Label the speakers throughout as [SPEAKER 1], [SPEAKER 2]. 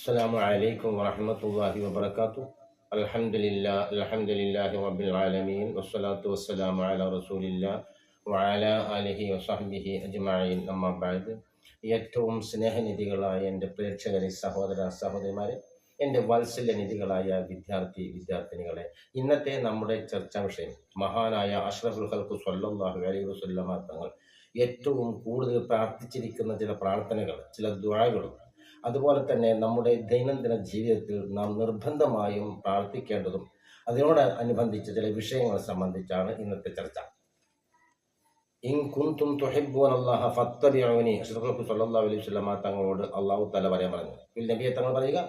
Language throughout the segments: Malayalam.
[SPEAKER 1] السلام عليكم ورحمة الله وبركاته الحمد لله الحمد لله رب العالمين والصلاة والسلام على رسول الله وعلى آله وصحبه أجمعين أما بعد ഏറ്റവും സ്നേഹനിധികളായ എൻ്റെ പ്രേക്ഷകരെ സഹോദര സഹോദരിമാരെ എൻ്റെ വാത്സല്യനിധികളായ വിദ്യാർത്ഥി വിദ്യാർത്ഥിനികളെ ഇന്നത്തെ നമ്മുടെ ചർച്ചാ വിഷയം മഹാനായ അഷ്റഫുൽ ഖൽക്കു സല്ലല്ലാഹു അലൈഹി വസല്ലമ തങ്ങൾ ഏറ്റവും കൂടുതൽ പ്രാർത്ഥിച്ചിരിക്കുന്ന ചില പ്രാർത്ഥനകൾ ചില ദ്വാകളും അതുപോലെ തന്നെ നമ്മുടെ ദൈനംദിന ജീവിതത്തിൽ നാം നിർബന്ധമായും പ്രാർത്ഥിക്കേണ്ടതും അതിനോട് അനുബന്ധിച്ച ചില വിഷയങ്ങൾ സംബന്ധിച്ചാണ് ഇന്നത്തെ ചർച്ച. ഇൻ കുന്തും തുഹിബ്ബൂന അല്ലാഹ ഫത്തബിഊനി അഷ്റഫുൽ സല്ലല്ലാഹു അലൈഹി വസല്ലമ തങ്ങളോട് അല്ലാഹു തആല പറയാൻ പറഞ്ഞു. നബിയെ തങ്ങൾ പറയുക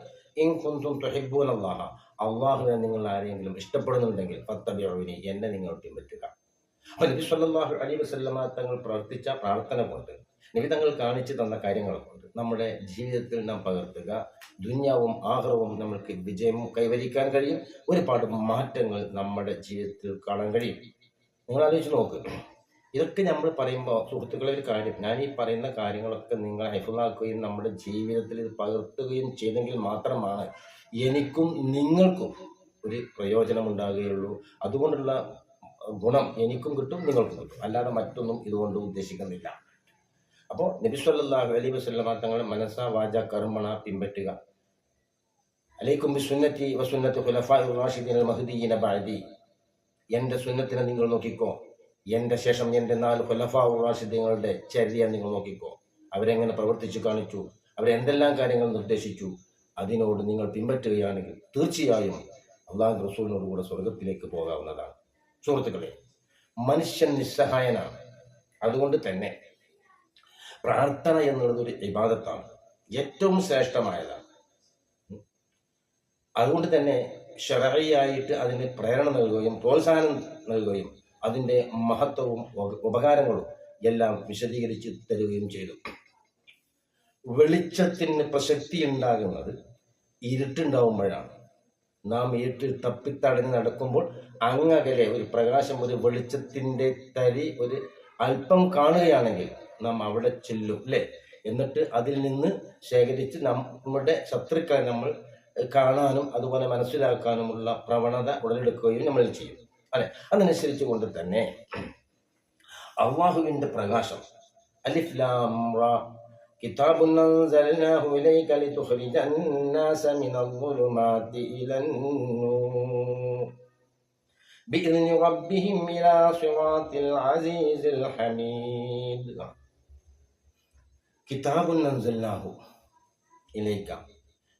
[SPEAKER 1] ഇൻ കുന്തും തുഹിബ്ബൂന അല്ലാഹ അള്ളാഹുവിനെ നിങ്ങൾ ആരെങ്കിലും ഇഷ്ടപ്പെടുന്നുണ്ടെങ്കിൽ ഫത്തബിഊനി എന്നെ നിങ്ങൾ പിൻപറ്റുക. അപ്പോൾ നബി സല്ലല്ലാഹു അലൈഹി വസല്ലമ തങ്ങൾ പ്രവർത്തിച്ച പ്രാർത്ഥന കൊണ്ട് നബി തങ്ങൾ കാണിച്ചു തന്ന കാര്യങ്ങൾ കൊണ്ട് നമ്മുടെ ജീവിതത്തിൽ നാം പകർത്തുക. ദുന്യാവും ആഹ്റവും നമ്മൾക്ക് വിജയം കൈവരിക്കാൻ കഴിയും. ഒരുപാട് മാറ്റങ്ങൾ നമ്മുടെ ജീവിതത്തിൽ കാണാൻ കഴിയും. നിങ്ങൾ ആലോചിച്ച് നോക്ക്. ഇതൊക്കെ നമ്മൾ പറയുമ്പോൾ സുഹൃത്തുക്കളെ ഒരു കാര്യം. ഞാൻ ഈ പറയുന്ന കാര്യങ്ങളൊക്കെ നിങ്ങൾ ഹൈഫുള്ളാക്കുകയും നമ്മുടെ ജീവിതത്തിൽ ഇത് പകർത്തുകയും ചെയ്തെങ്കിൽ മാത്രമാണ് എനിക്കും നിങ്ങൾക്കും ഒരു പ്രയോജനം ഉണ്ടാകുകയുള്ളൂ അതുകൊണ്ടുള്ള ഗുണം എനിക്കും കിട്ടും നിങ്ങൾക്കും കിട്ടും. അല്ലാതെ മറ്റൊന്നും ഇതുകൊണ്ട് ഉദ്ദേശിക്കുന്നില്ല. അപ്പോൾ നബിസ്വല്ലാഹു സല്ലല്ലാഹു വസ്ലമ തങ്ങൾ മനസ്സാ വാച കർമ്മണ പിൻപറ്റുക. അലൈക്കും ബി സുന്നത്തി വസുന്നത്ത് ഖുലഫാഇ റാഷിദീൻ ബഅദി. എന്റെ സുന്നത്തിനെ നിങ്ങൾ നോക്കിക്കോ. എന്റെ ശേഷം എന്റെ നാല് ഖുലഫാ റാഷിദീങ്ങളുടെ ചര്യ നിങ്ങൾ നോക്കിക്കോ. അവരെങ്ങനെ പ്രവർത്തിച്ചു കാണിച്ചു? അവരെന്തെല്ലാം കാര്യങ്ങൾ നിർദ്ദേശിച്ചു? അതിനോട് നിങ്ങൾ പിൻപറ്റുകയാണെങ്കിൽ തീർച്ചയായും അള്ളാഹു റസൂലിനോട് കൂടെ സ്വർഗത്തിലേക്ക് പോകാവുന്നതാണ്. സുഹൃത്തുക്കളെ മനുഷ്യൻ നിസ്സഹായനാണ്. അതുകൊണ്ട് തന്നെ പ്രാർത്ഥന എന്നുള്ളത് ഒരു വിവാദത്താണ് ഏറ്റവും ശ്രേഷ്ഠമായതാണ്. അതുകൊണ്ട് തന്നെ ഷറയായിട്ട് അതിന് പ്രേരണ നൽകുകയും പ്രോത്സാഹനം നൽകുകയും അതിന്റെ മഹത്വവും ഉപകാരങ്ങളും എല്ലാം വിശദീകരിച്ച് തരുകയും ചെയ്തു. വെളിച്ചത്തിന് പ്രസക്തി ഉണ്ടാകുന്നത് ഇരുട്ടുണ്ടാവുമ്പോഴാണ്. നാം ഇരുട്ടിൽ തപ്പിത്തടഞ്ഞ് നടക്കുമ്പോൾ അങ്ങകലെ ഒരു പ്രകാശം ഒരു വെളിച്ചത്തിന്റെ തരി ഒരു അല്പം കാണുകയാണെങ്കിൽ നാം അവിടെ ചെല്ലും അല്ലേ എന്നിട്ട് അതിൽ നിന്ന് ശേഖരിച്ച് നമ്മുടെ ശത്രുക്കളെ നമ്മൾ കാണാനും അതുപോലെ മനസ്സിലാക്കാനുമുള്ള പ്രവണത ഉടലെടുക്കുകയും നമ്മൾ ചെയ്യും അല്ലെ അതനുസരിച്ച് കൊണ്ട് തന്നെ അള്ളാഹുവിൻ്റെ പ്രകാശം അലിഫ് ലാം റാ كتاب أنزلناه إليك لتخرج الناس من الظلمات إلى النور بإذن ربهم إلى صراط العزيز الحميد കിതാബുൻ അൻസല്ലാഹു ഇലേക്ക.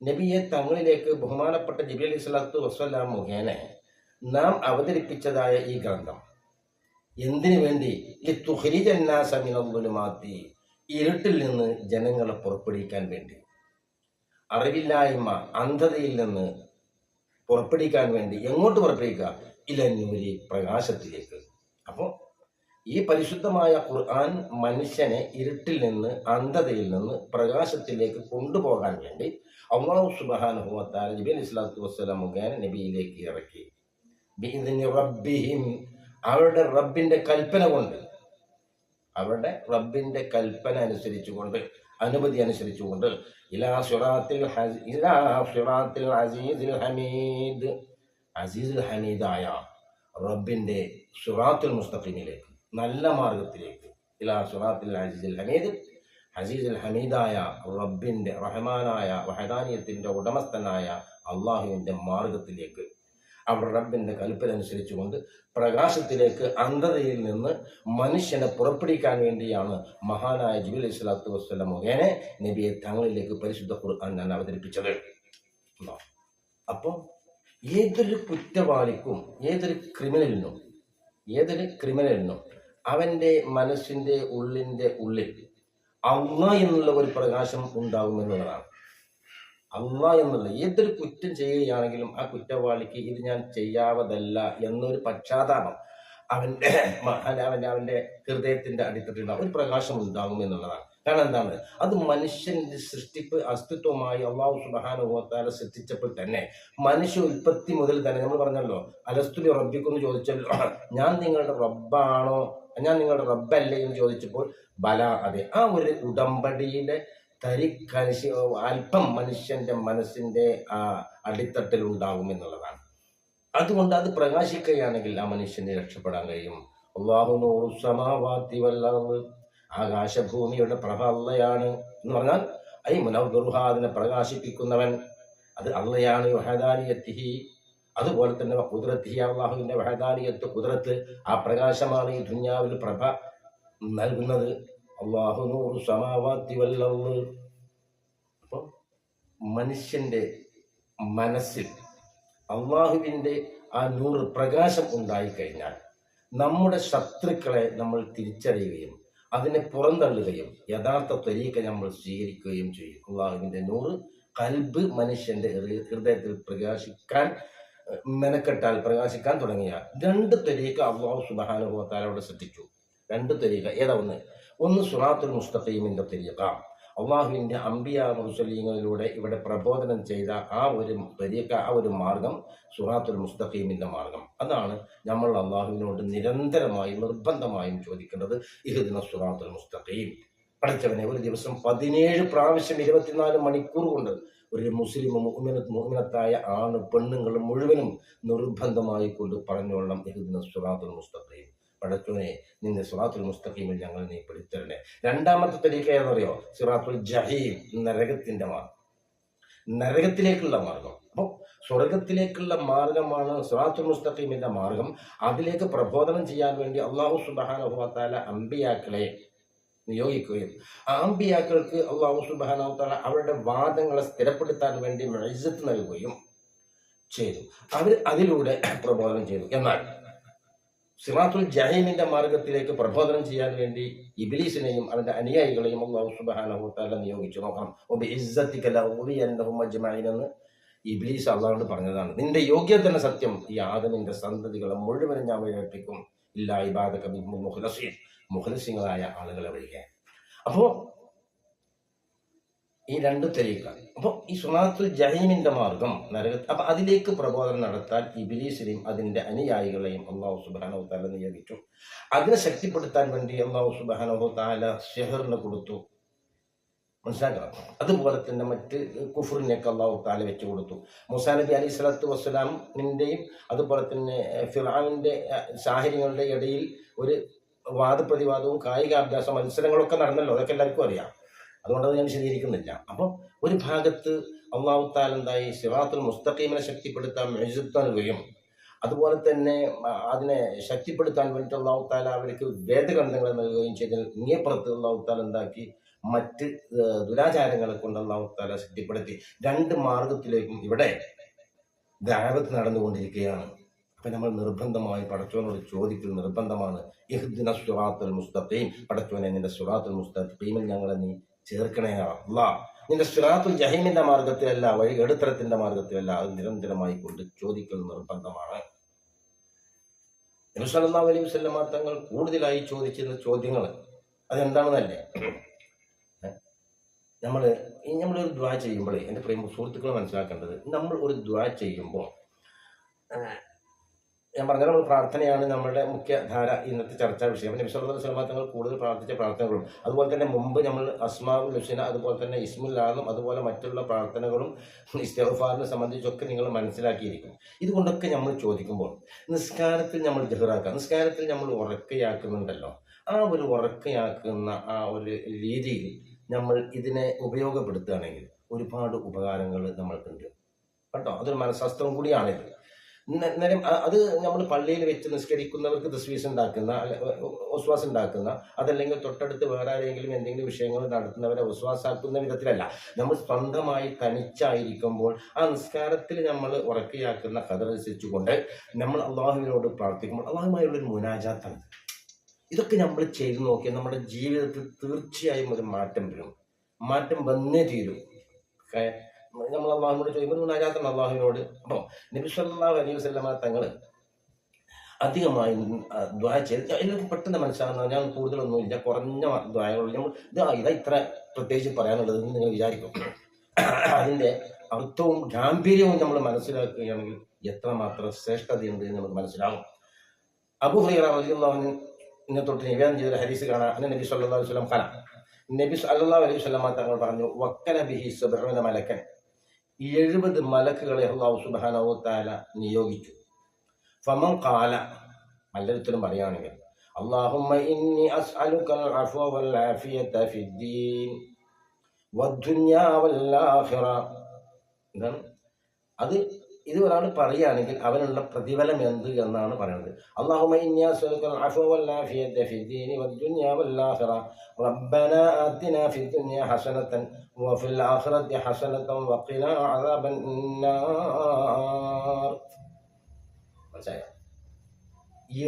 [SPEAKER 1] നബിയെ തങ്ങളിലേക്ക് ബഹുമാനപ്പെട്ട ജബി അലി സ്വലാത്തു വസ്വല്ലാം മുഖേന നാം അവതരിപ്പിച്ചതായ ഈ ഗ്രന്ഥം. എന്തിനു വേണ്ടി? ലിത്തുഹരിജന്നാസമിനുമാത്തി ഇരുട്ടിൽ നിന്ന് ജനങ്ങളെ പുറപ്പെടുവിക്കാൻ വേണ്ടി. അറിവില്ലായ്മ അന്ധതയിൽ നിന്ന് പുറപ്പെടുവിക്കാൻ വേണ്ടി. എങ്ങോട്ട് പുറപ്പെടുവിക്കുക? ഇലന്നൂരി പ്രകാശത്തിലേക്ക്. അപ്പോൾ ഈ പരിശുദ്ധമായ ഖുർആൻ മനുഷ്യനെ ഇരുട്ടിൽ നിന്ന് അന്ധതയിൽ നിന്ന് പ്രകാശത്തിലേക്ക് കൊണ്ടുപോകാൻ വേണ്ടി അള്ളാഹു സുബാനുഭവത്താൽ നബി അലി സ്വലാത്തു വസ്സലാം മുഖേന നബിയിലേക്ക് ഇറക്കി. റബ്ബിഹിം അവരുടെ റബ്ബിന്റെ കൽപ്പന കൊണ്ട് അവരുടെ റബ്ബിന്റെ കൽപ്പന അനുസരിച്ചുകൊണ്ട് അനുമതി അനുസരിച്ചുകൊണ്ട് ഇലാ സുറാത്തിൽ ഇലാ സുറാത്തിൽ അസീസിൽ ഹമീദ് അസീസുൽ ഹമീദായ റബ്ബിന്റെ സുറാത്തുൽ മുസ്തഖീമിലേക്ക് നല്ല മാർഗത്തിലേക്ക്. ഇലാ ഹമീദ്. അസീസുൽ ഹമീദായ റബ്ബിന്റെ റഹ്മാനായ വഹദാനിയത്തിന്റെ ഉടമസ്ഥനായ അള്ളാഹുവിന്റെ മാർഗത്തിലേക്ക്. അവർ റബ്ബിന്റെ കൽപ്പന അനുസരിച്ചുകൊണ്ട് പ്രകാശത്തിലേക്ക് അന്ധതയിൽ നിന്ന് മനുഷ്യനെ പുറപ്പെടുവിക്കാൻ വേണ്ടിയാണ് മഹാനായ ജിബിൽ അലൈഹി സ്വലാത്തു വസ്സലാം മുഖേന നബിയെ തങ്ങളിലേക്ക് പരിശുദ്ധ ഖുർആൻ ഞാൻ അവതരിപ്പിച്ചത്? അപ്പോൾ ഏതൊരു കുറ്റവാളിക്കും ഏതൊരു ക്രിമിനലിനും ഏതൊരു ക്രിമിനലിനും അവന്റെ മനസ്സിന്റെ ഉള്ളിന്റെ ഉള്ളിൽ അമ്മ എന്നുള്ള ഒരു പ്രകാശം ഉണ്ടാകുമെന്നുള്ളതാണ് അമ്മ എന്നുള്ള ഏതൊരു കുറ്റം ചെയ്യുകയാണെങ്കിലും ആ കുറ്റവാളിക്ക് ഇത് ഞാൻ ചെയ്യാവതല്ല എന്നൊരു പശ്ചാത്താപം അവന്റെ അവന്റെ അവന്റെ ഹൃദയത്തിന്റെ അടിത്തട്ടിലുണ്ടാവും. ഒരു പ്രകാശം ഉണ്ടാകും എന്നുള്ളതാണ്. കാരണം എന്താണ്? അത് മനുഷ്യന്റെ സൃഷ്ടിപ്പ് അസ്തിത്വമായി അള്ളാഹു സുബാനുഭവത്താല സൃഷ്ടിച്ചപ്പോൾ തന്നെ മനുഷ്യ ഉൽപ്പത്തി മുതൽ തന്നെ നമ്മൾ പറഞ്ഞല്ലോ അലസ്തുലി റബ്ബിക്കെന്ന് ചോദിച്ചല്ലോ ഞാൻ നിങ്ങളുടെ റബ്ബാണോ? ഞാൻ നിങ്ങളുടെ റബ്ബല്ലേ? എന്ന് ചോദിച്ചപ്പോൾ ബല അതെ. ആ ഒരു ഉടമ്പടിയുടെ തരിക്കനുശ അല്പം മനുഷ്യന്റെ മനസ്സിന്റെ ആ അടിത്തട്ടിൽ ഉണ്ടാകും എന്നുള്ളതാണ്. അതുകൊണ്ട് അത് പ്രകാശിക്കുകയാണെങ്കിൽ ആ മനുഷ്യനെ രക്ഷപ്പെടാൻ കഴിയും. അള്ളാഹു നൂറു സമാവാത്തി വല്ലർവ് ആകാശഭൂമിയുടെ പ്രഭ അള്ളയാണ് എന്ന് പറഞ്ഞാൽ ഐ മുനവ്വറുഹ അതിനെ പ്രകാശിപ്പിക്കുന്നവൻ അത് അള്ളയാണ് വഹദാനിയത്തിഹി. അതുപോലെ തന്നെ കുതിരത്തിഹി അള്ളാഹുവിന്റെ വഹദാനിയത്ത് കുതിരത്ത് ആ പ്രകാശമാണ് ഈ ദുന്യാവിൽ പ്രഭ നൽകുന്നത്. അള്ളാഹു നൂറു സമാവാത്തി വല്ല അപ്പോൾ മനുഷ്യന്റെ മനസ്സിൽ അള്ളാഹുവിന്റെ ആ നൂറ് പ്രകാശം ഉണ്ടായിക്കഴിഞ്ഞാൽ നമ്മുടെ ശത്രുക്കളെ നമ്മൾ തിരിച്ചറിയുകയും അതിനെ പുറന്തള്ളുകയും യഥാർത്ഥ ത്വരീക്ക നമ്മൾ സ്വീകരിക്കുകയും ചെയ്യും. അള്ളാഹുവിന്റെ നൂറ് കൽബ് മനുഷ്യന്റെ ഹൃദയത്തിൽ പ്രകാശിക്കാൻ മെനക്കെട്ടാൽ പ്രകാശിക്കാൻ തുടങ്ങിയ രണ്ട് ത്വരീക്ക അള്ളാഹു സുബാനുഭവത്താൽ അവിടെ ശ്രദ്ധിച്ചു. രണ്ട് ത്വരീക്ക ഏതാ ഒന്ന്? ഒന്ന് സുറാത്തുൽ മുസ്തഖീമിന്റെ ത്വരീക്ക അള്ളാഹുവിന്റെ അംബിയ മുസ്ലിങ്ങളിലൂടെ ഇവിടെ പ്രബോധനം ചെയ്ത ആ ഒരു വലിയ ആ ഒരു മാർഗം സുറാത്തുൽ മുസ്തഖീമിന്റെ മാർഗം. അതാണ് നമ്മൾ അള്ളാഹുവിനോട് നിരന്തരമായും നിർബന്ധമായും ചോദിക്കേണ്ടത് ഇഹുദിന സുറാത്തുൽ മുസ്തഖീം. പഠിച്ചവനെ ഒരു ദിവസം പതിനേഴ് പ്രാവശ്യം ഇരുപത്തിനാല് മണിക്കൂർ കൊണ്ട് ഒരു മുസ്ലിം മുഅ്മിനത്ത് മുഅ്മിനത്തായ ആണ് പെണ്ണുങ്ങൾ മുഴുവനും നിർബന്ധമായി കൊണ്ട് പറഞ്ഞോളണം ഇഹുദിന സുറാത്തുൽ മുസ്തഖീം. പടച്ചോനെ നിന്റെ സുറാത്തുൽ മുസ്തഖീമിൽ ഞങ്ങൾ നീ പിടിത്തരണേ രണ്ടാമത്തെ തരീക്ക ഏതറിയോ? സിറാത്തുൽ ജഹീം നരകത്തിന്റെ മാർഗം. നരകത്തിലേക്കുള്ള മാർഗം. അപ്പോൾ സ്വർഗത്തിലേക്കുള്ള മാർഗമാണ് സിറാത്തുൽ മുസ്തഖീമിന്റെ മാർഗം. അതിലേക്ക് പ്രബോധനം ചെയ്യാൻ വേണ്ടി അള്ളാഹു സുബാനുഭവത്താല അമ്പിയാക്കളെ നിയോഗിക്കുകയും ആ അമ്പിയാക്കൾക്ക് അള്ളാഹു സുബാനുഭവത്താല അവരുടെ വാദങ്ങളെ സ്ഥിരപ്പെടുത്താൻ വേണ്ടി മെഴുത്ത് നൽകുകയും ചെയ്തു. അവർ അതിലൂടെ പ്രബോധനം ചെയ്തു. എന്നാൽ സിറാത്തുൽ ജഹീമിന്റെ മാർഗത്തിലേക്ക് പ്രബോധനം ചെയ്യാൻ വേണ്ടി ഇബിലീസിനെയും അവന്റെ അനുയായികളെയും അള്ളാഹു സുബാനഹു തആല നിയോഗിച്ചു. നോക്കണം. എന്ന് ഇബ്ലീസ് അള്ളാഹുണ്ട് പറഞ്ഞതാണ്. നിന്റെ യോഗ്യതന്നെ സത്യം. ഈ ആദമിന്റെ സന്തതികളെ മുഴുവനും ഞാൻ വഴിയേൽപ്പിക്കും ഇല്ല മിൻഹും മുഖ്ലസീൻ. മുഖ്ലസിങ്ങളായ ആളുകളെ വഴികെ. അപ്പോ ഈ രണ്ട് തെരീക്ക അപ്പോൾ ഈ സുനാത്തു ജഹീമിന്റെ മാർഗം നരക അപ്പൊ അതിലേക്ക് പ്രബോധനം നടത്താൻ ഇബിലീസിനെയും അതിന്റെ അനുയായികളെയും അള്ളാഹു സുബാനോ താല നിയോഗിച്ചു. അതിനെ ശക്തിപ്പെടുത്താൻ വേണ്ടി അള്ളാഹു സുബാനോ താല ഷെഹറിന് കൊടുത്തു. മനസ്സിലാക്കണം അതുപോലെ തന്നെ മറ്റ് കുഫറിനെയൊക്കെ അള്ളാഹു താല വെച്ചു കൊടുത്തു. മുസാ നബി അലി സ്വലാത്തു വസ്സലാമിന്റെയും അതുപോലെ തന്നെ ഫിറാമിന്റെ സാഹചര്യങ്ങളുടെ ഇടയിൽ ഒരു വാദപ്രതിവാദവും കായികാഭ്യാസ മത്സരങ്ങളൊക്കെ നടന്നല്ലോ. അതൊക്കെ എല്ലാവർക്കും അറിയാം. അതുകൊണ്ട് അത് ഞാൻ വിശദീകരിക്കുന്നില്ല. അപ്പോൾ ഒരു ഭാഗത്ത് അള്ളാഹുത്താൽ എന്തായി? സിറാത്തുൽ മുസ്തഖീമിനെ ശക്തിപ്പെടുത്താൻ മെഴുത്ത് നൽകുകയും അതുപോലെ തന്നെ അതിനെ ശക്തിപ്പെടുത്താൻ വേണ്ടിയിട്ട് അള്ളാഹുത്താല അവർക്ക് വേദഗ്രന്ഥങ്ങൾ നൽകുകയും ചെയ്തതിൽ ഇങ്ങേപ്പുറത്ത് അള്ളാഹുത്താൽ എന്താക്കി? മറ്റ് ദുരാചാരങ്ങളെ കൊണ്ട് അള്ളാഹുത്താല ശക്തിപ്പെടുത്തി. രണ്ട് മാർഗത്തിലേക്കും ഇവിടെ ദാവത്ത് നടന്നുകൊണ്ടിരിക്കുകയാണ്. അപ്പൊ നമ്മൾ നിർബന്ധമായി പടച്ചോനോട് ചോദിക്കൽ നിർബന്ധമാണ്. ഇഹ്ദിന സുറാത്തുൽ മുസ്തഖീം. പടച്ചോനെ നിന്റെ സുറാത്തുൽ മുസ്തഖീമിൽ ഞങ്ങളെ നീ ചേർക്കണേ അള്ളാ നിന്റെ സുറാത്തുൽ ജഹീമിന്റെ മാർഗത്തിലല്ല വഴി എടുത്തരത്തിന്റെ മാർഗത്തിലല്ല അത് നിരന്തരമായി കൊണ്ട് ചോദിക്കൽ നിർബന്ധമാണ്. നബിസ്വല്ലാ അലൈഹി വസല്ലമ തങ്ങൾ കൂടുതലായി ചോദിച്ചിരുന്ന ചോദ്യങ്ങൾ അതെന്താണെന്നല്ലേ? നമ്മൾ നമ്മളൊരു ദ്വാ ചെയ്യുമ്പോഴേ എന്റെ പ്രിയ സുഹൃത്തുക്കൾ മനസ്സിലാക്കേണ്ടത് നമ്മൾ ഒരു ദ്വാ ചെയ്യുമ്പോൾ ഞാൻ പറഞ്ഞ നമ്മൾ പ്രാർത്ഥനയാണ് നമ്മുടെ മുഖ്യധാര ഇന്നത്തെ ചർച്ചാ വിഷയം. സല്ലല്ലാഹു അലൈഹി കൂടുതൽ പ്രാർത്ഥിച്ച പ്രാർത്ഥനകളും അതുപോലെ തന്നെ മുമ്പ് നമ്മൾ അസ്മാവ് ലുഷിന അതുപോലെ തന്നെ ഇസ്മുല്ലാന്നും അതുപോലെ മറ്റുള്ള പ്രാർത്ഥനകളും ഇസ്തഫാറിനെ സംബന്ധിച്ചൊക്കെ നിങ്ങൾ മനസ്സിലാക്കിയിരിക്കും. ഇതുകൊണ്ടൊക്കെ നമ്മൾ ചോദിക്കുമ്പോൾ നിസ്കാരത്തിൽ നമ്മൾ ജഹറാക്കുക നിസ്കാരത്തിൽ നമ്മൾ ഉറക്കയാക്കുന്നുണ്ടല്ലോ. ആ ഒരു ഉറക്കയാക്കുന്ന ആ ഒരു രീതിയിൽ നമ്മൾ ഇതിനെ ഉപയോഗപ്പെടുത്തുകയാണെങ്കിൽ ഒരുപാട് ഉപകാരങ്ങൾ നമ്മൾക്കുണ്ട്. കേട്ടോ? അതൊരു മനഃശാസ്ത്രം കൂടിയാണിത്. നേരം അത് നമ്മൾ പള്ളിയിൽ വെച്ച് നിസ്കരിക്കുന്നവർക്ക് തസ്വീസ് ഉണ്ടാക്കുന്ന ഒസ്വാസ് ഉണ്ടാക്കുന്ന അതല്ലെങ്കിൽ തൊട്ടടുത്ത് വേറെ ആരെങ്കിലും എന്തെങ്കിലും വിഷയങ്ങൾ നടത്തുന്നവരെ ഒസ്വാസാക്കുന്ന വിധത്തിലല്ല. നമ്മൾ സ്വന്തമായി തനിച്ചായിരിക്കുമ്പോൾ ആ നിസ്കാരത്തിൽ നമ്മൾ ഉറക്കിയാക്കുന്ന കഥ രസിച്ചുകൊണ്ട് നമ്മൾ അള്ളാഹുവിനോട് പ്രാർത്ഥിക്കുമ്പോൾ അള്ളാഹുമായുള്ളൊരു മുനാജാത്താണ്. ഇതൊക്കെ നമ്മൾ ചെയ്തു നോക്കിയാൽ നമ്മുടെ ജീവിതത്തിൽ തീർച്ചയായും ഒരു മാറ്റം വരും. മാറ്റം വന്നേ തീരും. നമ്മൾ അള്ളാഹുവിനോട് ചോദിക്കുമ്പോൾ മുനാജാത്താണ് അള്ളാഹുവിനോട്? അപ്പോൾ നബി സല്ലല്ലാഹു അലൈഹി വസല്ലമ തങ്ങൾ അധികമായി ദ്വായ ദ്വാ ചെയ്ത് എല്ലാവർക്കും പെട്ടെന്ന് മനസ്സിലാകുന്ന ഞാൻ കൂടുതലൊന്നുമില്ല കുറഞ്ഞ ദ്വായകളുള്ളൂ നമ്മൾ ഇതാ ഇതാ ഇത്ര പ്രത്യേകിച്ച് പറയാനുള്ളത് നിങ്ങൾ വിചാരിക്കും. അതിന്റെ അർത്ഥവും ഗാംഭീര്യവും നമ്മൾ മനസ്സിലാക്കുകയാണെങ്കിൽ എത്രമാത്രം ശ്രേഷ്ഠതയുണ്ട് എന്ന് നമുക്ക് മനസ്സിലാകും അബു ഹുറൈറ റളിയല്ലാഹു അൻഹു തൊട്ട് നിവേദനം ചെയ്ത ഹരീസ് കാണാൻ അങ്ങനെ നബി സല്ലാ കല നബി സല്ലാ അലൈഹി സ്വലമ തങ്ങൾ പറഞ്ഞു വക്കന ബിഹി സുബ്രഹ്മന മലക്കൻ. എഴുപത് മലക്കുകളെ അള്ളാഹു സുബാനവു താല നിയോഗിച്ചു ഫമൻ കാല മല്ലത്തിലും പറയുകയാണെങ്കിൽ اللهم إني أسألك العفو والعافية في الدين والدنيا والآخرة എന്താണ് അത് ഇത് ഒരാൾ പറയുകയാണെങ്കിൽ അവനുള്ള പ്രതിഫലം എന്ത് എന്നാണ് പറയുന്നത്. മനസ്സിലായോ?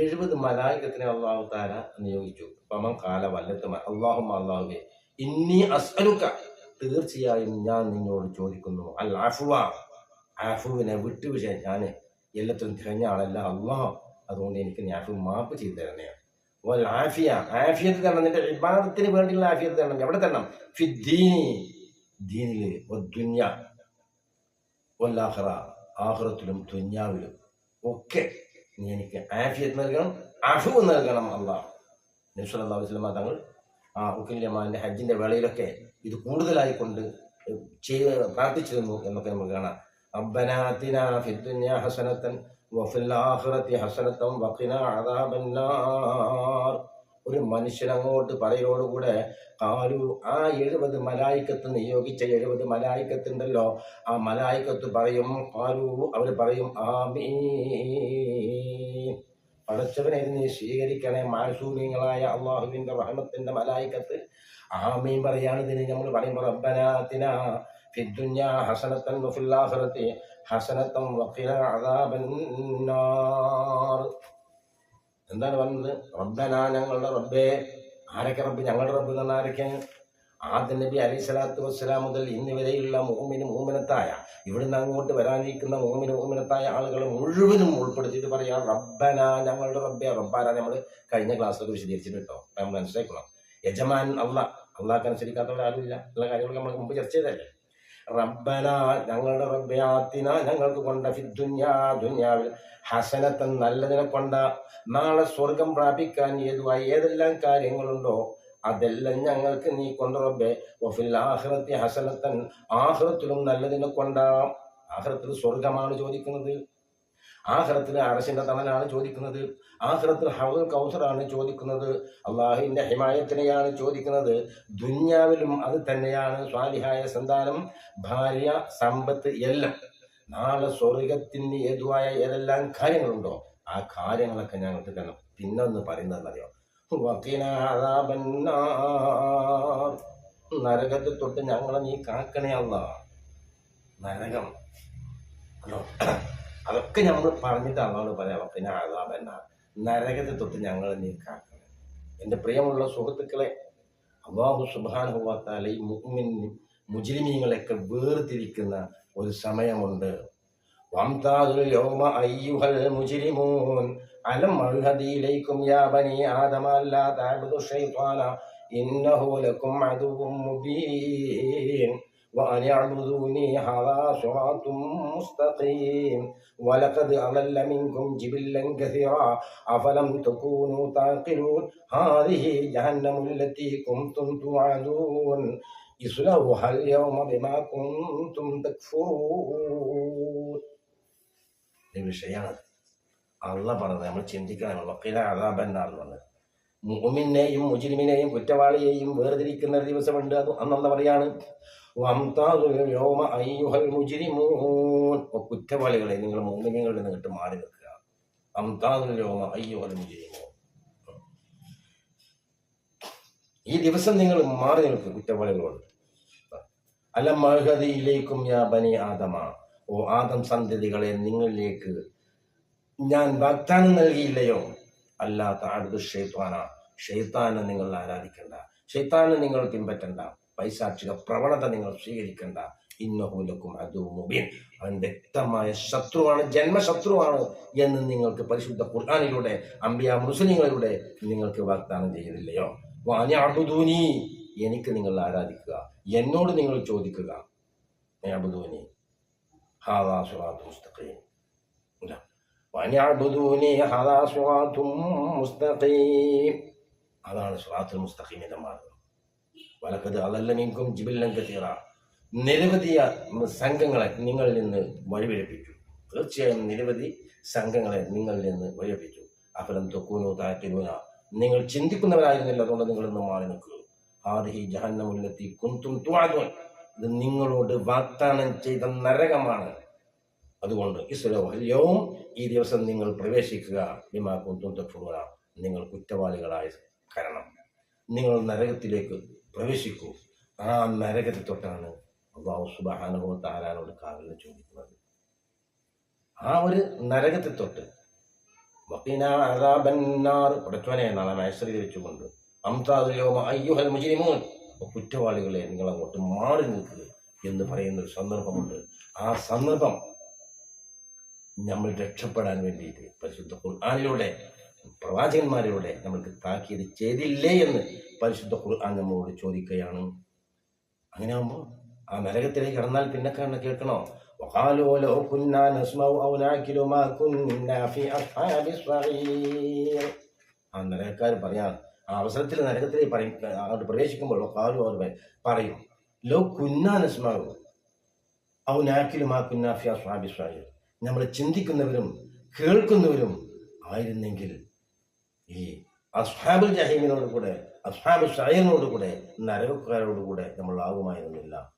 [SPEAKER 1] എഴുപത് മലായികത്തിനെ അള്ളാഹു താര നിയോഗിച്ചു. പമം കാല വല്ലത്ത് അള്ളാഹും അള്ളാഹുബെ ഇനി അസ്അലുക്ക തീർച്ചയായും ഞാൻ നിന്നോട് ചോദിക്കുന്നു. അൽ അഫുവ ആഫുവിനെ വിട്ടുവിഷ ഞാൻ എല്ലാത്തും തികഞ്ഞ ആളല്ല. അള്ളാഹ് അതുകൊണ്ട് എനിക്ക് ആഫു മാപ്പ് ചെയ്തു തരണേ. വൽ ആഫിയ. ആഫിയത്ത് തരണം. നിന്റെ വിഭാഗത്തിന് വേണ്ടിയുള്ള ആഫിയത്ത് തരണം. എവിടെ തരണം? ഫിദ്ദീനി ദീനിൽ ദുന്യ. ഒല്ലാഹറ ആഹ്റത്തിലും ദുന്യാവിലും ഒക്കെ നീ എനിക്ക് ആഫിയത്ത് നൽകണം. അഫു നൽകണം അള്ളാഹ്. നബ്സല്ലാ വസ്ലമ തങ്ങൾ ആ ഉക്കില്യമാന്റെ ഹജ്ജിന്റെ വേളയിലൊക്കെ ഇത് കൂടുതലായിക്കൊണ്ട് ചെയ്ത് പ്രാർത്ഥിച്ചിരുന്നു എന്നൊക്കെ നമുക്ക് കാണാം. ربنا آتنا في الدنيا حسنة وفي الآخرة حسنة وقنا عذاب النار ഒരു മനുഷ്യൻ അങ്ങോട്ട് പറയോടുകൂടെ കാലു ആ എഴുപത് മലായിക്കത്ത് നിയോഗിച്ച എഴുപത് മലായിക്കത്തുണ്ടല്ലോ ആ മലായിക്കത്ത് പറയും കാലു അവർ പറയും ആമീ പടച്ചവനെ നീ സ്വീകരിക്കണേ മാസൂമിങ്ങളായ അള്ളാഹുവിന്റെ റഹമത്തിന്റെ മലായിക്കത്ത് ആമീൻ പറയാണ് ഇതിന് നമ്മൾ പറയുമ്പോൾ റബ്ബനാത്തിന ഫിദ്ദുന്യ ഹസനത്തൻ വഫിൽ ആഖിറതി ഹസനത്തൻ വഖിന അദാബൻ നാർ എന്താണ് പറഞ്ഞത് റബ്ബന ഞങ്ങളുടെ റബ്ബേ. ആരൊക്കെ റബ്ബ്? ഞങ്ങളുടെ റബ്ബ് എന്ന് ആരൊക്കെയാണ് ആദ്യ നബി അലൈഹി സ്വലാത്തു വസ്സലാം മുതൽ ഇന്ന് വരെയുള്ള മൂമിന് മൂമിനത്തായ ഇവിടുന്ന് അങ്ങോട്ട് വരാനിരിക്കുന്ന മൂമിന് മൂമിനത്തായ ആളുകളെ മുഴുവനും ഉൾപ്പെടുത്തിയിട്ട് പറയാം റബ്ബന ഞങ്ങളുടെ റബ്ബെ. റബ്ബാന നമ്മൾ കഴിഞ്ഞ ക്ലാസ്സിലൊക്കെ വിശദീകരിച്ചിട്ട് കേട്ടോ. നമ്മൾ മനസ്സിലാക്കണം. യജമാൻ അള്ള. അള്ളാഹ്ക്ക് അനുസരിക്കാത്തവർ ആരുമില്ല ഉള്ള കാര്യങ്ങളൊക്കെ നമ്മൾ മുമ്പ് ചർച്ച ചെയ്തല്ലേ റബ്ബന ഞങ്ങളുടെ റബ്ബയാത്തിന ഞങ്ങൾക്ക് കൊണ്ട ഫിദ്ദുന്യാ ദുന്യാവിൽ ഹസനത്തൻ നല്ലതിനെ കൊണ്ട നാളെ സ്വർഗം പ്രാപിക്കാൻ ഏതുവായി ഏതെല്ലാം കാര്യങ്ങളുണ്ടോ അതെല്ലാം ഞങ്ങൾക്ക് നീ കൊണ്ട റബ്ബെ. വഫിൽ ആഖിറത്തി ഹസനത്തൻ ആഹ്റത്തിലും നല്ലതിനെ കൊണ്ടാം ആഹ്റത്തിൽ സ്വർഗമാണ് ചോദിക്കുന്നത്. ആഖിറത്തിൽ അറശിന്റെ തണലാണ് ചോദിക്കുന്നത്. ആഹ്റത്തിൽ ഹൗൽ കൗസറാണ് ചോദിക്കുന്നത്. അള്ളാഹുവിന്റെ ഹിമായത്തിനെയാണ് ചോദിക്കുന്നത്. ദുന്യാവിലും അത് തന്നെയാണ് സ്വാലിഹായ സന്താനം. ഭാര്യ സമ്പത്ത് എല്ലാം. നാളെ സ്വർഗത്തിന് ഏതുവായ ഏതെല്ലാം കാര്യങ്ങളുണ്ടോ ആ കാര്യങ്ങളൊക്കെ ഞങ്ങൾക്ക് തരണം. പിന്നൊന്ന് പറയുന്നതെന്നറിയോ നരകത്തിൽ തൊട്ട് ഞങ്ങളെ നീ കാക്കണേ അല്ല നരകം. കണ്ടോ? അതൊക്കെ നമ്മൾ പറഞ്ഞിട്ട് അള്ളാഹോട് പറയാം പിന്നെ അതാപെന്ന നരകത്തെ തൊട്ട് ഞങ്ങൾ നീ എന്റെ പ്രിയമുള്ള സുഹൃത്തുക്കളെ അള്ളാഹു സുബാനുഭവത്താൽ ഈ മുഹമ്മിൻ മുജ്ലിമീങ്ങളെയൊക്കെ വേർതിരിക്കുന്ന ഒരു സമയമുണ്ട്. അലം യാ അല്ലാ ഇന്നഹു ലക്കും മുബീൻ. الشيطان إنه لكم عدو مبين وأن اعبدوني هذا صراط مستقيم ولقد أضل منكم جبلا كثيرا أفلم تكونوا تعقلون هذه جهنم التي كنتم توعدون اصلوها اليوم بما كنتم تكفرون ഈ വിഷയമാണ് അള്ള പറഞ്ഞത് നമ്മൾ ചിന്തിക്കണം വക്കീല അതാബന്നാന്ന് പറഞ്ഞത് മുഅ്മിനെയും മുജിരിമിനെയും കുറ്റവാളിയെയും വേർതിരിക്കുന്ന ഒരു ദിവസമുണ്ട് അത് അന്നുള്ള പറയാണ് വംതാസുൽ യൗമ അയ്യുഹൽ മുജ്രിമൂൻ. കുറ്റവാളികളെ നിങ്ങൾ മുഅ്മിനീങ്ങളിൽ നിന്നിട്ട് മാറി നിൽക്കുക. അംതാസുൽ യൗമ അയ്യുഹൽ മുജ്രിമൂൻ. ഈ ദിവസം നിങ്ങൾ മാറി നിൽക്കുക കുറ്റവാളികളോട്. അല്ല മഹദിയിലേക്കും യാ ബനി ആദമ. ഓ ആദം സന്തതികളെ നിങ്ങളിലേക്ക് ഞാൻ വാഗ്ദാനം നൽകിയില്ലയോ? അല്ലാത്ത അടുത്ത ഷെയ്ത്താന. ഷെയ്ത്താനെ നിങ്ങൾ ആരാധിക്കണ്ട. ഷെയ്ത്താനെ നിങ്ങൾ പിൻപറ്റണ്ട. പൈശാചിക പ്രവണത നിങ്ങൾ സ്വീകരിക്കേണ്ട. ഇന്നഹൂലക്കും അതു അവൻ വ്യക്തമായ ശത്രുവാണ് ജന്മശത്രുവാണ് എന്ന് നിങ്ങൾക്ക് പരിശുദ്ധ ഖുർആാനിലൂടെ അമ്പിയ മുസ്ലിങ്ങളിലൂടെ നിങ്ങൾക്ക് വാഗ്ദാനം ചെയ്തില്ലയോ വാനിഅബുദൂനി എനിക്ക് നിങ്ങൾ ആരാധിക്കുക. എന്നോട് നിങ്ങൾ ചോദിക്കുക. അബുദൂനി ഹാദാ സിറാത്തും മുസ്തഖീം. ഹാദാ സിറാത്തും മുസ്തഖീം. അതാണ് സിറാത്തുൽ മുസ്തഖീമിന്റെ മാർഗം. വലക്കത് അതല്ലമീൻകും ജിബില്ലം കത്തീറ നിരവധി സംഘങ്ങളെ നിങ്ങളിൽ നിന്ന് വഴിപിഴപ്പിച്ചു. തീർച്ചയായും നിരവധി സംഘങ്ങളെ നിങ്ങളിൽ നിന്ന് വഴിപിഴപ്പിച്ചു. അഫലം തൊക്കൂനോ താക്കിലൂന. നിങ്ങൾ ചിന്തിക്കുന്നവരായിരുന്നില്ല അതുകൊണ്ട് നിങ്ങൾ നിന്ന് മാറി നിൽക്കുക. ആദിഹി ജഹന്നമുല്ലത്തി കുന്തും തുവാദുൻ ഇത് നിങ്ങളോട് വാഗ്ദാനം ചെയ്ത നരകമാണ്. അതുകൊണ്ട് ഇസ്ലോഹല്യവും ഈ ദിവസം നിങ്ങൾ പ്രവേശിക്കുക. ബിമാ കുന്തും തൊക്കൂന നിങ്ങൾ കുറ്റവാളികളായ കാരണം. നിങ്ങൾ നരകത്തിലേക്ക് പ്രവേശിക്കൂ. ആ നരകത്തെ തൊട്ടാണ് അള്ളാഹു സുബാനുഭവ താരാനോട് കാവലിന് ചോദിക്കുന്നത്. ആ ഒരു നരകത്തെ തൊട്ട് പടച്ചോനെ നാളെ മത്സരീകരിച്ചുകൊണ്ട് അംതാദുലോമ അയ്യുഹൽ മുജിരിമോൻ. കുറ്റവാളികളെ നിങ്ങൾ അങ്ങോട്ട് മാറി നിൽക്കുക എന്ന് പറയുന്ന ഒരു സന്ദർഭമുണ്ട്. ആ സന്ദർഭം നമ്മൾ രക്ഷപ്പെടാൻ വേണ്ടിയിട്ട് പരിശുദ്ധ ഖുർആാനിലൂടെ പ്രവാചകന്മാരിലൂടെ നമ്മൾക്ക് താക്കീത് ചെയ്തില്ലേ എന്ന് പരിശുദ്ധ ഖുർആൻ നമ്മളോട് ചോദിക്കുകയാണ് അങ്ങനെ ആകുമ്പോൾ ആ നരകത്തിലേക്ക് കടന്നാൽ പിന്നെ കാണ കേൾക്കണോ وقالوا لو كنا نسمع أو نعقل ما كنا في أصحاب الصعير ആ നരകക്കാർ പറയാൻ ആ അവസരത്തിൽ നരകത്തിലേക്ക് പറയും അങ്ങോട്ട് പ്രവേശിക്കുമ്പോൾ കാലു അവർ പറയും ലോ കുന്നാ നസ്മാവു ഔ നാക്കിലും ആ കുന്നാഫിയ സ്വാബി സ്വായി നമ്മൾ ചിന്തിക്കുന്നവരും കേൾക്കുന്നവരും ആയിരുന്നെങ്കിൽ ഈ അസ്ഹാബുൽ ജഹീമിനോട് കൂടെ അസ്ഹാബുൽ ഷായിനോട് കൂടെ നരകക്കാരോട് കൂടെ നമ്മൾ ആകുമായിരുന്നില്ല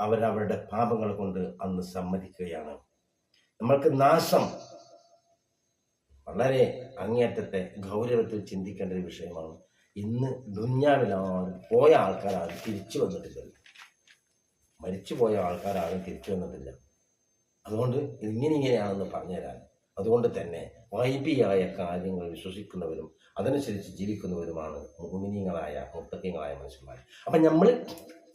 [SPEAKER 1] അവരവരുടെ പാപങ്ങൾ കൊണ്ട് അന്ന് സമ്മതിക്കുകയാണ്. നമ്മൾക്ക് നാശം വളരെ അങ്ങേയറ്റത്തെ ഗൗരവത്തിൽ ചിന്തിക്കേണ്ട ഒരു വിഷയമാണ്. ഇന്ന് ദുന്യാവിലാണ് പോയ ആൾക്കാരാരും തിരിച്ചു വന്നിട്ടില്ല. മരിച്ചു പോയ ആൾക്കാരാരും തിരിച്ചു വന്നിട്ടില്ല. അതുകൊണ്ട് ഇങ്ങനെ ഇങ്ങനെയാണെന്ന് പറഞ്ഞുതരാൻ. അതുകൊണ്ട് തന്നെ വൈബിയായ കാര്യങ്ങൾ വിശ്വസിക്കുന്നവരും അതനുസരിച്ച് ജീവിക്കുന്നവരുമാണ് മുഹമിനിയങ്ങളായ മുത്തക്കിങ്ങളായ മനുഷ്യന്മാർ. അപ്പം നമ്മൾ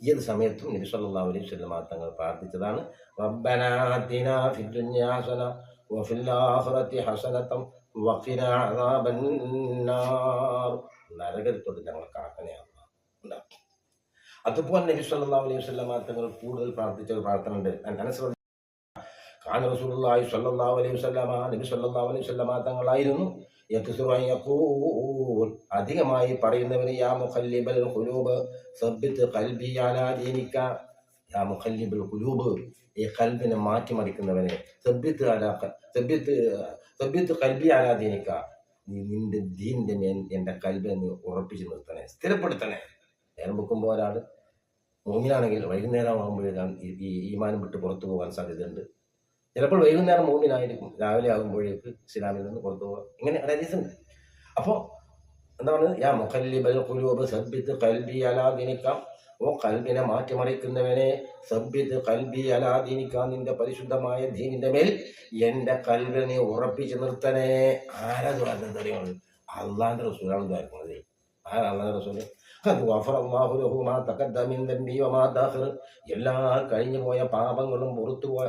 [SPEAKER 1] ഏത് സമയത്തും നബി സല്ലല്ലാഹു അലൈഹി വസല്ലം തങ്ങൾ പ്രാർത്ഥിച്ചതാണ്. നരകത്തോട് ഞങ്ങൾ കാക്കനെയാണ് അതുപോലെ നബി സല്ലല്ലാഹു അലൈഹി വസല്ലം തങ്ങൾ കൂടുതൽ പ്രാർത്ഥിച്ച ഒരു പ്രാർത്ഥന ഉണ്ട് അനുസരിച്ച് ഖാൻ റസൂലുള്ളാഹി സ്വല്ലല്ലാഹു അലൈഹി വസല്ലമ നബി സല്ലല്ലാഹു അലൈഹി വസല്ലമ തങ്ങളായിരുന്നു. അധികമായി പറയുന്നവന് യാ മുഖല്ലിബൽ ഖുലൂബ് സബ്ബിത് ഖൽബി അലാ ദീനിക. യാ മുഖല്ലിബൽ ഖുലൂബ് ഈ ഖൽബിനെ മാറ്റിമറിക്കുന്നവനെ സബ്ബിത്ത് അലാ സബ്ബിത്ത് സബ്ബിത്ത് ഖൽബി അലാ ദീനിക. നീ നിന്റെ ദീനിന്റെ മേൽ എന്റെ കൽബിനെ നീ ഉറപ്പിച്ചു നിർത്തണേ സ്ഥിരപ്പെടുത്തണേ. നേരം വെക്കുമ്പോൾ ഒരാൾ മൂന്നിനാണെങ്കിൽ വൈകുന്നേരം ആകുമ്പോഴേക്കാണ് ഈ ഈമാനം വിട്ട് പുറത്തു പോകാൻ സാധ്യതയുണ്ട്. ചിലപ്പോൾ വൈകുന്നേരം മൂന്നിനായിരിക്കും. രാവിലെ ആകുമ്പോഴേക്ക് ഇസ്ലാമിൽ നിന്ന് കൊണ്ടുപോകുക പോകാം ഇങ്ങനെ ഹദീസുണ്ട് അപ്പോൾ എന്താണ് യാ മുഖല്ലിബൽ ഖുലൂബ് സബ്ബിത്ത് കൽബി അലാദിനിക്കാം ഓ കൽബിനെ മാറ്റിമറിക്കുന്നവനെ സബ്ബിത്ത് കൽബി അലാദിനിക്കാം നിന്റെ പരിശുദ്ധമായ ദീനിന്റെ മേൽ എന്റെ കൽബിനെ ഉറപ്പിച്ച് നിർത്തണേ. ആരാ ദുരാന്തം അറിയുന്നത് അള്ളാന്റെ റസൂലാണ് ഇതാക്കുന്നത് ആരാ റസൂൽ? എല്ലാ കഴിഞ്ഞു പോയ പാപങ്ങളും പുറത്തു പോയ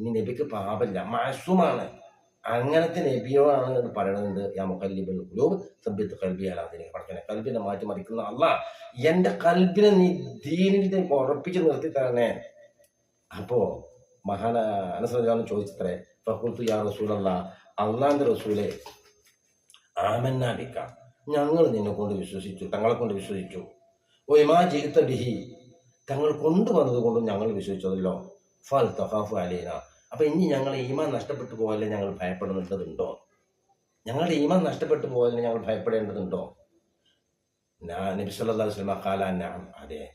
[SPEAKER 1] ഇനി നബിക്ക് പാപമില്ല മാസുമാണ്. അങ്ങനത്തെ നബിയോടാണ് എന്ന് പറയണത് യാ മുഖല്ലിബുൽ ഖുലൂബ്. സബ്യത്ത് ഖൽബി അലാ ദീനിക. പഠിക്കണേ കൽബിനെ മാറ്റി മറിക്കുന്ന അല്ല എന്റെ കൽബിനെ നീ ദീനിന്റെ ഉറപ്പിച്ച് നിർത്തി തരണേ അപ്പോ മഹാന അനസ്രാന്ന് ചോദിച്ചത്രേ ഫഹുത്തു യാ റസൂലല്ല അള്ളാന്റെ റസൂലെ ആമന്നാബിക്ക ഞങ്ങൾ നിന്നെ കൊണ്ട് വിശ്വസിച്ചു തങ്ങളെ കൊണ്ട് വിശ്വസിച്ചു. ഒയ്മാ ജീത്ത ബിഹി. തങ്ങൾ കൊണ്ടുവന്നത് കൊണ്ടും ഞങ്ങൾ വിശ്വസിച്ചതല്ലോ. ഫൽ തഹാഫു അലീന. അപ്പൊ ഇനി ഞങ്ങൾ ഈമാൻ നഷ്ടപ്പെട്ടു പോയാലേ ഞങ്ങൾ ഭയപ്പെടേണ്ടതുണ്ടോ? ഞങ്ങളുടെ ഈമാൻ നഷ്ടപ്പെട്ടു പോയാലേ ഞങ്ങൾ ഭയപ്പെടേണ്ടതുണ്ടോ? നബി വസല്ലം ഖാല നഅം അതെ.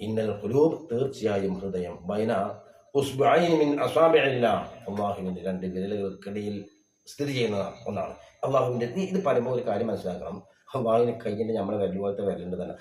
[SPEAKER 1] ഇന്നൽ ഖുലൂബ് തീർച്ചയായും ഹൃദയം. ബൈന ഉസ്ബഅൈൻ മിൻ അസാബിഇല്ല. അല്ലാഹുവിന്റെ രണ്ട് വിരലുകൾക്കിടയിൽ സ്ഥിതി ചെയ്യുന്ന ഒന്നാണ്. അള്ളാഹുവിന്റെ ഇത് പറയുമ്പോൾ ഒരു കാര്യം മനസ്സിലാക്കണം. അള്ളാഹുവിന്റെ കയ്യിന്റെ നമ്മളെ വിരൽ പോലത്തെ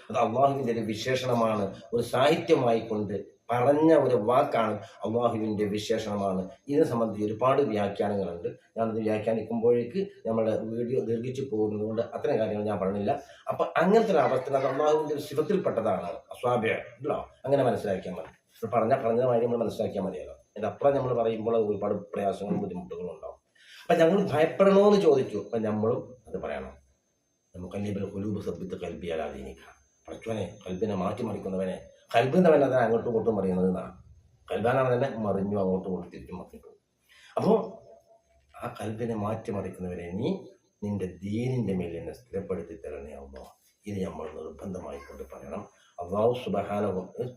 [SPEAKER 1] അത് അള്ളാഹുവിന്റെ ഒരു വിശേഷണമാണ്. ഒരു സാഹിത്യമായി കൊണ്ട് പറഞ്ഞ ഒരു വാക്കാണ് അള്ളാഹുവിന്റെ വിശേഷണമാണ്. ഇതിനെ സംബന്ധിച്ച് ഒരുപാട് വ്യാഖ്യാനങ്ങളുണ്ട്. ഞാനത് വ്യാഖ്യാനിക്കുമ്പോഴേക്ക് നമ്മുടെ വീഡിയോ ദീർഘിച്ചു പോകുന്നത് കൊണ്ട് അത്തരം കാര്യങ്ങൾ ഞാൻ പറഞ്ഞില്ല. അപ്പം അങ്ങനത്തെ ഒരു അവസ്ഥ അത് അള്ളാഹുവിന്റെ ശിവത്തിൽപ്പെട്ടതാണ് ഉണ്ടല്ലോ? അങ്ങനെ മനസ്സിലാക്കിയാൽ മതി. പറഞ്ഞ പറഞ്ഞ കാര്യം നമ്മൾ മനസ്സിലാക്കിയാൽ മതിയല്ലോ. അപ്പുറം നമ്മൾ പറയുമ്പോൾ ഒരുപാട് പ്രയാസങ്ങളും ബുദ്ധിമുട്ടുകളും ഉണ്ടാവും. അപ്പം ഞങ്ങൾ ഭയപ്പെടണമെന്ന് ചോദിച്ചു. അപ്പം നമ്മളും അത് പറയണം. നമുക്ക് അല്ലെങ്കിൽ ഹുലൂബ് സബ്ബിത്ത് കൽബിയാലാദീനിക്ക പഠിച്ചവനെ കൽബിനെ മാറ്റിമറിക്കുന്നവനെ. കൽബിന്നവൻ അതിനെ അങ്ങോട്ടും ഇങ്ങോട്ടും മറിയുന്നത് എന്നാണ് കൽബാനാണ് തന്നെ മറിഞ്ഞു അങ്ങോട്ടും ഇങ്ങോട്ടും തിരിച്ചും മറിഞ്ഞിട്ടു. അപ്പോൾ ആ കൽബിനെ മാറ്റിമറിക്കുന്നവരെ നീ നിന്റെ ദീനിന്റെ മേൽ എന്നെ സ്ഥിരപ്പെടുത്തി തരണേ അമ്മ ഇത് നമ്മൾ നിർബന്ധമായിക്കൊണ്ട് പറയണം. അള്ളാഹു സുബഹാന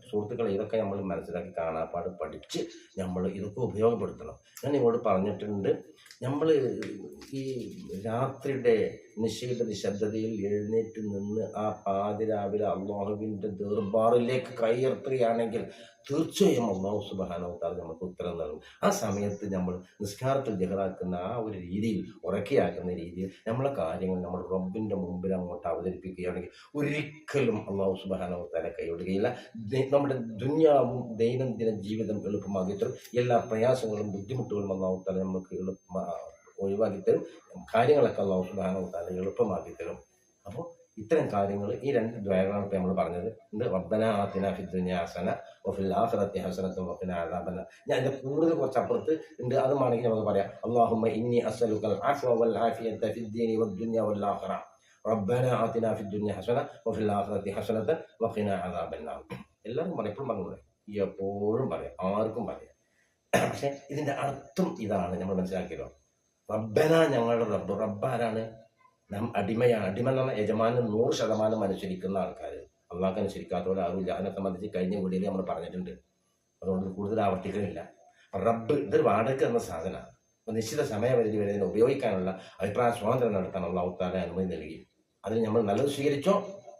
[SPEAKER 1] സുഹൃത്തുക്കളെ ഇതൊക്കെ നമ്മൾ മനസ്സിലാക്കി കാണാപ്പാട് പഠിച്ച് നമ്മൾ ഇതൊക്കെ ഉപയോഗപ്പെടുത്തണം. ഞാൻ നിങ്ങളോട് പറഞ്ഞിട്ടുണ്ട് നമ്മൾ ഈ രാത്രിയുടെ നിശ്ചയിത നിശബ്ദതയിൽ എഴുന്നേറ്റ് നിന്ന് ആ പാതിരാവിലെ അള്ളാഹുവിന്റെ ദർബാറിലേക്ക് കൈയർത്തുകയാണെങ്കിൽ തീർച്ചയായും അള്ളാഹു സുബാനവത്താൽ നമുക്ക് ഉത്തരം നൽകും. ആ സമയത്ത് നമ്മൾ നിസ്കാരത്തിൽ ജഹറാക്കുന്ന ആ ഒരു രീതിയിൽ ഉറക്കിയാക്കുന്ന രീതിയിൽ നമ്മളെ കാര്യങ്ങൾ നമ്മൾ റബ്ബിന്റെ മുമ്പിൽ അങ്ങോട്ട് അവതരിപ്പിക്കുകയാണെങ്കിൽ ഒരിക്കലും അള്ളാഹു സുബാനവത്താലെ കൈവിടുകയില്ല നമ്മുടെ ദുന്യാവും ദൈനംദിന ജീവിതം എളുപ്പമാക്കിത്തരും എല്ലാ പ്രയാസങ്ങളും ബുദ്ധിമുട്ടുകളും അള്ളാഹുത്താല നമുക്ക് എളുപ്പ ഒഴിവാക്കി തരും. കാര്യങ്ങളൊക്കെ അള്ളാഹു സുബാനവത്താല എളുപ്പമാക്കി തരും. അപ്പോൾ ഇത്തരം കാര്യങ്ങൾ ഈ രണ്ട് ദ്വയങ്ങളാണ് ഇപ്പോൾ നമ്മൾ പറഞ്ഞത്. ഇത് റബ്ബന ആത്തിന ഫിദ്ദുനിയ ഹസന ആഖിറത്തി ഹസനത്തും അദാബന ഞാൻ അതിന്റെ കൂടുതൽ കുറച്ച് അപ്പുറത്ത് ഉണ്ട്. അത് വേണമെങ്കിൽ നമുക്ക് പറയാം. അല്ലാഹുമ്മ ഇന്നി അസലുക്കൽ അഫ്വ വൽ ഫിദ്ദീനി വദ്ദുനിയ വൽ ആഖിറ. റബ്ബന ആത്തിന ഫിദ്ദുനിയ ഹസന വഫിൽ ആഖിറത്തി ഹസനത വഖിന എല്ലാവരും പറയും. എപ്പോഴും പറഞ്ഞു എപ്പോഴും പറയാം. ആർക്കും പറയാം. പക്ഷെ ഇതിന്റെ അർത്ഥം ഇതാണ് നമ്മൾ മനസ്സിലാക്കിയല്ലോ റബ്ബന ഞങ്ങളുടെ റബ്ബ്. റബ്ബ് ആരാണ്? നാം അടിമയാണ് അടിമ എന്ന് പറഞ്ഞാൽ യജമാനൻ നൂറ് ശതമാനം അനുസരിക്കുന്ന ആൾക്കാർ അള്ളാഹ് അനുസരിക്കാത്തവരെ ആരുമില്ല അതിനെ സംബന്ധിച്ച് കഴിഞ്ഞ വീഡിയോയിൽ നമ്മൾ പറഞ്ഞിട്ടുണ്ട്. അതുകൊണ്ട് കൂടുതൽ ആവർത്തിക്കുന്നില്ല റബ്ബ് ഇതൊരു വാടക എന്ന സാധനമാണ്. അപ്പോൾ നിശ്ചിത സമയപരിധി വരെ ഇതിനെ ഉപയോഗിക്കാനുള്ള അഭിപ്രായ സ്വാതന്ത്ര്യം നടത്താൻ അള്ളാഹു താല അനുമതി നൽകി. അതിൽ നമ്മൾ നല്ലത് സ്വീകരിച്ചോ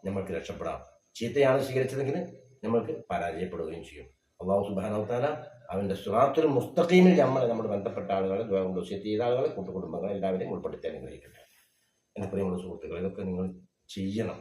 [SPEAKER 1] നമ്മൾക്ക് രക്ഷപ്പെടാം. ചീത്തയാണ് സ്വീകരിച്ചതെങ്കിൽ നമ്മൾക്ക് പരാജയപ്പെടുകയും ചെയ്യും. അള്ളാഹു സുബാനവത്താല താല അവന്റെ സുറാത്തുൽ മുസ്തഖീമിൽ നമ്മളെ നമ്മുടെ ബന്ധപ്പെട്ട ആളുകളെ ദോഷ്യം ചെയ്ത ആളുകളെ കൂട്ടുകുടുംബങ്ങളെ എല്ലാവരെയും ഉൾപ്പെടുത്തി അനുഗ്രഹിക്കട്ടെ. എന്റെ പ്രിയമുള്ള സുഹൃത്തുക്കൾ ഇതൊക്കെ നിങ്ങൾ ചെയ്യണം.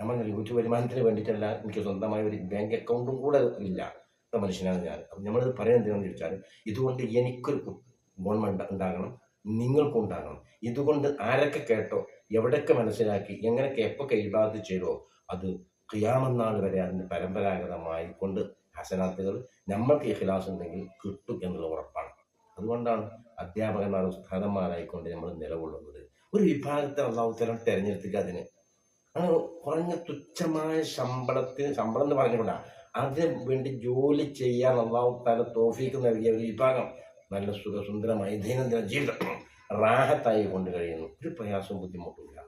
[SPEAKER 1] നമ്മൾ യൂട്യൂബ് വരുമാനത്തിന് വേണ്ടിയിട്ടല്ല എനിക്ക് സ്വന്തമായ ഒരു ബാങ്ക് അക്കൗണ്ടും കൂടെ ഇല്ല. മനുഷ്യനാണ് ഞാൻ. അപ്പം നമ്മളിത് പറയാൻ എന്തിനാണെന്ന് ചോദിച്ചാൽ ഇതുകൊണ്ട് എനിക്കൊരു ഗുണം ഉണ്ടാകണം നിങ്ങൾക്കും ഉണ്ടാകണം. ഇതുകൊണ്ട് ആരൊക്കെ കേട്ടോ എവിടെയൊക്കെ മനസ്സിലാക്കി എങ്ങനെയൊക്കെ എപ്പോൾ കൈബാധ ചെയ്തോ അത് ക്രിയാമെന്നാൾ വരെ അതിന്റെ പരമ്പരാഗതമായി കൊണ്ട് ഹസനാത്തുകൾ നമ്മൾക്ക് ഇഖ്ലാസ് ഉണ്ടെങ്കിൽ കിട്ടും എന്നുള്ള ഉറപ്പാണ്. അതുകൊണ്ടാണ് അധ്യാപകന്മാർ ഉസ്താദന്മാരായിക്കൊണ്ട് നമ്മൾ നിലകൊള്ളുന്നത്. ഒരു വിഭാഗത്തെ അള്ളാഹുത്തരം തിരഞ്ഞെടുത്തിട്ട് അതിന്. അങ്ങനെ കുറഞ്ഞ തുച്ഛമായ ശമ്പളത്തിന് ശമ്പളം എന്ന് പറഞ്ഞുകൊണ്ടാണ് അതിന് വേണ്ടി ജോലി ചെയ്യാൻ അള്ളാഹുത്താല തോഫീക്ക് നൽകിയ ഒരു വിഭാഗം നല്ല സുഖസുന്ദരമായി ദൈനംദിന ജീവിതം റാഹത്തായി കൊണ്ട് കഴിയുന്നു. ഒരു പ്രയാസവും ബുദ്ധിമുട്ടില്ല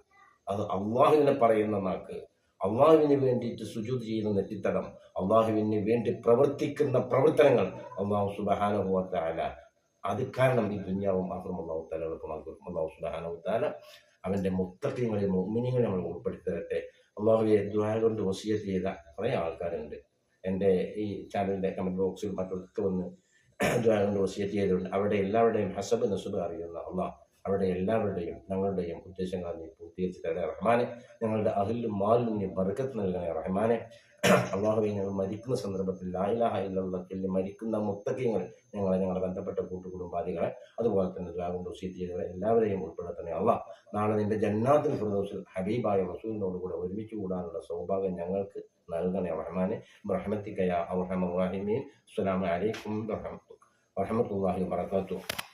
[SPEAKER 1] അത് അള്ളാഹുവിനെ പറയുന്ന നാക്ക് അള്ളാഹുവിന് വേണ്ടിയിട്ട് സുജൂത് ചെയ്യുന്ന നെറ്റിത്തടം അള്ളാഹുവിന് വേണ്ടി പ്രവർത്തിക്കുന്ന പ്രവർത്തനങ്ങൾ അള്ളാഹു സുബഹാനുഭവത്താല അത് കാരണം ഈ ദുന്യാവും മാത്രം അള്ളാഹു താല എളുപ്പമാക്കും അള്ളാഹു സുബഹാനുഭവത്താല അവന്റെ മുത്തക്കിങ്ങളിൽ മുമ്മിനികൾ നമ്മൾ ഉൾപ്പെടുത്തരട്ടെ. അള്ളാഹുവിയെ അള്ളാഹുവെ ദ്വാര കൊണ്ട് വസീയത്ത് ചെയ്ത കുറേ ആൾക്കാരുണ്ട്. എന്റെ ഈ ചാനലിന്റെ കമന്റ് ബോക്സിൽ മറ്റൊക്കെ വന്ന് ദ്വാര കൊണ്ട് വസീയത്ത് ചെയ്തിട്ടുണ്ട് അവിടെ എല്ലാവരുടെയും ഹസബ് നസുബ് അറിയുന്ന അള്ളാഹ് അവിടെ എല്ലാവരുടെയും ഞങ്ങളുടെയും ഉദ്ദേശങ്ങൾ നീ പൂർത്തീകരിച്ച് റഹ്മാനെ. ഞങ്ങളുടെ അഹിലും മാലിന്യം നീ ബർക്കത്ത് നൽകണേ റഹ്മാനെ. അള്ളാഹുവെ ഞങ്ങൾ മരിക്കുന്ന സന്ദർഭത്തിൽ ലായിലാഹ ഇല്ലത്തിൽ മരിക്കുന്ന മുത്തക്കിങ്ങൾ ഞങ്ങളെ ഞങ്ങളെ ബന്ധപ്പെട്ട കൂട്ടുകുടുംബാദികളെ അതുപോലെ തന്നെ ദ്വാകൊണ്ട് സീറ്റ് ചെയ്തവരെ എല്ലാവരെയും തന്നെ അള്ളാഹ് നാളെ നിന്റെ ജന്നാത്തിൽ ഫിറദൗസിൽ ഹബീബായ റസൂലിനോട് കൂടെ ഒരുമിച്ച് കൂടാനുള്ള സൗഭാഗ്യം ഞങ്ങൾക്ക് നൽകണേ റഹ്മാനെ. റഹ്മത്തിക്കയ റഹ്മീൻ. അസ്സലാമു അലൈക്കും വറഹ്മത്തുള്ളാഹി വബറകാതുഹു.